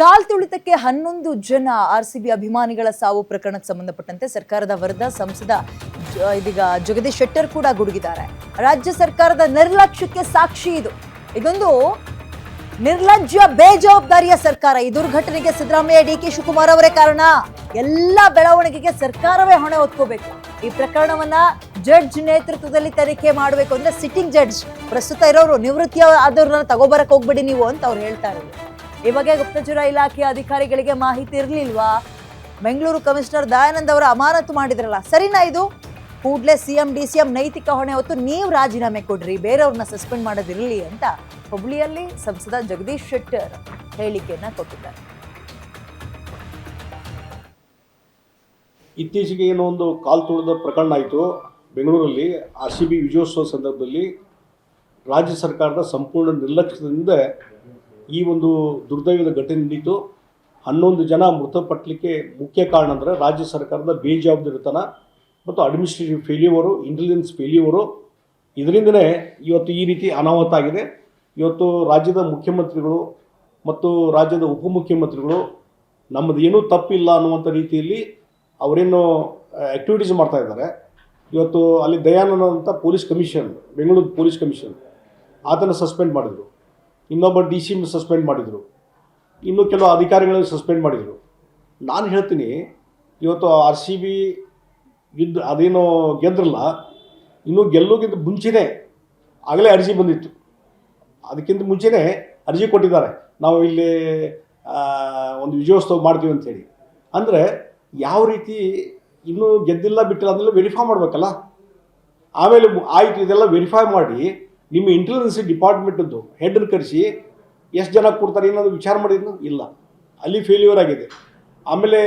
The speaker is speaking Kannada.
ಕಾಲ್ ತುಳಿತಕ್ಕೆ ಹನ್ನೊಂದು ಜನ ಆರ್ ಸಿ ಬಿ ಅಭಿಮಾನಿಗಳ ಸಾವು ಪ್ರಕರಣಕ್ಕೆ ಸಂಬಂಧಪಟ್ಟಂತೆ ಸರ್ಕಾರದ ವರದ, ಸಂಸದ ಇದೀಗ ಜಗದೀಶ್ ಶೆಟ್ಟರ್ ಕೂಡ ಗುಡುಗಿದ್ದಾರೆ. ರಾಜ್ಯ ಸರ್ಕಾರದ ನಿರ್ಲಕ್ಷ್ಯಕ್ಕೆ ಸಾಕ್ಷಿ ಇದು. ಇದೊಂದು ನಿರ್ಲಜ್ಜ ಬೇಜವಾಬ್ದಾರಿಯ ಸರ್ಕಾರ. ಈ ದುರ್ಘಟನೆಗೆ ಸಿದ್ದರಾಮಯ್ಯ, ಡಿ ಕೆ ಶಿವಕುಮಾರ್ ಅವರೇ ಕಾರಣ. ಎಲ್ಲ ಬೆಳವಣಿಗೆಗೆ ಸರ್ಕಾರವೇ ಹೊಣೆ ಹೊತ್ಕೋಬೇಕು. ಈ ಪ್ರಕರಣವನ್ನ ಜಡ್ಜ್ ನೇತೃತ್ವದಲ್ಲಿ ತನಿಖೆ ಮಾಡಬೇಕು ಅಂದ್ರೆ ಸಿಟ್ಟಿಂಗ್ ಜಡ್ಜ್ ಪ್ರಸ್ತುತ ಇರೋರು ನಿವೃತ್ತಿ ಆದವ್ರನ್ನ ತಗೋಬರಕ್ ಹೋಗ್ಬೇಡಿ ನೀವು ಅಂತ ಅವ್ರು ಹೇಳ್ತಾ ಹೇಳ್ತಾರೆ ಈ ಬಗ್ಗೆ ಗುಪ್ತಚರ ಇಲಾಖೆಯ ಅಧಿಕಾರಿಗಳಿಗೆ ಮಾಹಿತಿ ಇರಲಿಲ್ವಾ? ಬೆಂಗಳೂರು ಕಮಿಷನರ್ ದಯಾನಂದ್ ಅವರ ಅಮಾನತು ಮಾಡಿದ್ರಲ್ಲ. ಸರಿನಾ ಇದು? ಕೂಡಲೇ ಸಿಎಂ ಡಿ ಸಿ ಎಂ ನೈತಿಕ ಹೊಣೆ ಹೊತ್ತು ನೀವು ರಾಜೀನಾಮೆ ಕೊಡ್ರಿ, ಬೇರೆಯವ್ರನ್ನ ಸಸ್ಪೆಂಡ್ ಮಾಡೋದಿರಲಿ ಅಂತ ಹುಬ್ಳಿಯಲ್ಲಿ ಸಂಸದ ಜಗದೀಶ್ ಶೆಟ್ಟರ್ ಹೇಳಿಕೆಯನ್ನ ಕೊಟ್ಟಿದ್ದಾರೆ. ಇತ್ತೀಚೆಗೆ ಏನೋ ಒಂದು ಕಾಲ್ ತುಳಿದ ಪ್ರಕರಣ ಆಯಿತು. ಬೆಂಗಳೂರಲ್ಲಿ ಆರ್ ಸಿ ಬಿ ವಿಜಯೋತ್ಸವ ಸಂದರ್ಭದಲ್ಲಿ ರಾಜ್ಯ ಸರ್ಕಾರದ ಸಂಪೂರ್ಣ ನಿರ್ಲಕ್ಷ್ಯದಿಂದ ಈ ಒಂದು ದುರ್ದೈವದ ಘಟನೆ ನಡೀತು. ಹನ್ನೊಂದು ಜನ ಮೃತಪಟ್ಟಲಿಕ್ಕೆ ಮುಖ್ಯ ಕಾರಣ ಅಂದರೆ ರಾಜ್ಯ ಸರ್ಕಾರದ ಬೇಜವಾಬ್ದಾರಿತನ ಮತ್ತು ಅಡ್ಮಿನಿಸ್ಟ್ರೇಟಿವ್ ಫೇಲ್ಯೂವರು ಇಂಟೆಲಿಜೆನ್ಸ್ ಫೇಲ್ಯೂವರು ಇದರಿಂದನೇ ಇವತ್ತು ಈ ರೀತಿ ಅನಾಹುತ ಆಗಿದೆ. ಇವತ್ತು ರಾಜ್ಯದ ಮುಖ್ಯಮಂತ್ರಿಗಳು ಮತ್ತು ರಾಜ್ಯದ ಉಪಮುಖ್ಯಮಂತ್ರಿಗಳು ನಮ್ಮದು ಏನೂ ತಪ್ಪಿಲ್ಲ ಅನ್ನುವಂಥ ರೀತಿಯಲ್ಲಿ ಅವರೇನು ಆ್ಯಕ್ಟಿವಿಟೀಸ್ ಮಾಡ್ತಾ ಇದ್ದಾರೆ. ಇವತ್ತು ಅಲ್ಲಿ Dayananda police commission, Bengaluru police commission, ಆತನ ಸಸ್ಪೆಂಡ್ ಮಾಡಿದರು. ಇನ್ನೊಬ್ಬ ಡಿ ಸಿ ಸಸ್ಪೆಂಡ್ ಮಾಡಿದರು. ಇನ್ನು ಕೆಲವು ಅಧಿಕಾರಿಗಳನ್ನು ಸಸ್ಪೆಂಡ್ ಮಾಡಿದರು. ನಾನು ಹೇಳ್ತೀನಿ, ಇವತ್ತು ಆರ್ ಸಿ ಬಿ ಗೆದ್ದು, ಅದೇನೋ ಗೆದ್ರಲ್ಲ, ಇನ್ನೂ ಗೆಲ್ಲೋಕ್ಕಿಂತ ಮುಂಚೆನೇ ಆಗಲೇ ಅರ್ಜಿ ಬಂದಿತ್ತು. ಅದಕ್ಕಿಂತ ಮುಂಚೆನೇ ಅರ್ಜಿ ಕೊಟ್ಟಿದ್ದಾರೆ. ನಾವು ಇಲ್ಲಿ ಒಂದು ವಿಜಯೋತ್ಸವ ಮಾಡ್ತೀವಿ ಅಂತೇಳಿ. ಅಂದರೆ ಯಾವ ರೀತಿ ಇನ್ನೂ ಗೆದ್ದಿಲ್ಲ ಬಿಟ್ಟಿಲ್ಲ ಅದನ್ನೆಲ್ಲ ವೆರಿಫೈ ಮಾಡಬೇಕಲ್ಲ? ಆಮೇಲೆ ಆಯ್ತು, ಇದೆಲ್ಲ ವೆರಿಫೈ ಮಾಡಿ ನಿಮ್ಮ ಇಂಟೆಲಿಜೆನ್ಸ್ ಡಿಪಾರ್ಟ್ಮೆಂಟದ್ದು ಹೆಡ್ನ ಕರೆಸಿ ಎಷ್ಟು ಜನ ಕೊಡ್ತಾರೆ ಏನಾದರೂ ವಿಚಾರ ಮಾಡಿದ್ನು? ಇಲ್ಲ. ಅಲ್ಲಿ ಫೇಲ್ಯೂರ್ ಆಗಿದೆ. ಆಮೇಲೆ